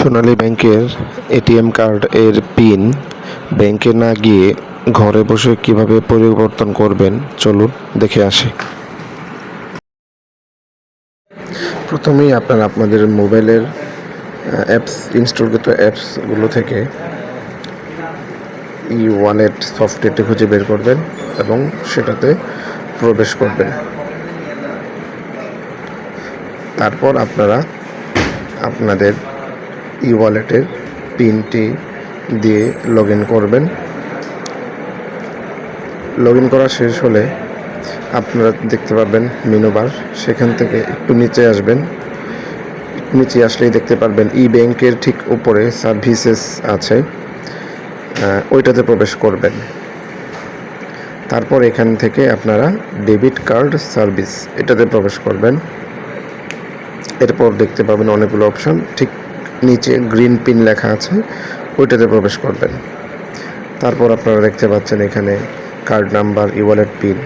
সোনালী ব্যাংকের ATM card এর pin ব্যাংকে না গিয়ে ঘরে বসে কীভাবে পরিবর্তন করবেন? চলুন দেখে আসি। প্রথমেই আপনারা আপনাদের মোবাইলের অ্যাপস ইনস্টলকৃত অ্যাপসগুলো থেকে ই ওয়ালেট সফটওয়্যারটি খুঁজে বের করবেন এবং সেটাতে প্রবেশ করবেন। তারপর আপনারা আপনাদের ই ওয়ালেটের পিনটি দিয়ে লগ করবেন। লগ করা শেষ হলে আপনারা দেখতে পাবেন মেনু বার সেখান থেকে একটু নিচে আসবেন। একটু নিচে আসলেই দেখতে পারবেন ই ব্যাংকের ঠিক উপরে সার্ভিসেস আছে। ওইটাতে প্রবেশ করবেন। তারপর এখান থেকে আপনারা ডেবিট কার্ড সার্ভিস এটাতে প্রবেশ করবেন। এরপর দেখতে পাবেন অনেকগুলো অপশন ঠিক নিচে গ্রিন পিন লেখা আছে, ওইটাতে প্রবেশ করবেন। তারপর আপনারা দেখতে পাচ্ছেন এখানে card number E wallet PIN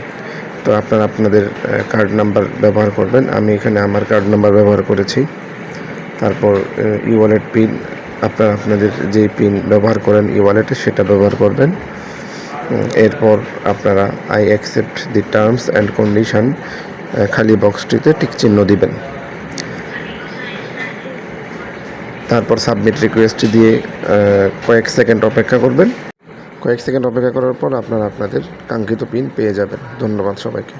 তো আপনারা আপনাদের কার্ড নাম্বার ব্যবহার করবেন। আমি এখানে আমার কার্ড নাম্বার ব্যবহার করেছি। তারপর ই ওয়ালেট পিন আপনারা আপনাদের যে পিন ব্যবহার করেন ই ওয়ালেটে সেটা ব্যবহার করবেন। এরপর আপনারা I accept the terms and condition খালি বক্সটিতে টিক চিহ্ন দিবেন। তারপর সাবমিট রিকোয়েস্ট দিয়ে কয়েক সেকেন্ড অপেক্ষা করবেন। কয়েক সেকেন্ড অপেক্ষা করার পর আপনারা আপনাদের কাঙ্ক্ষিত পিন পেয়ে যাবেন। ধন্যবাদ সবাইকে।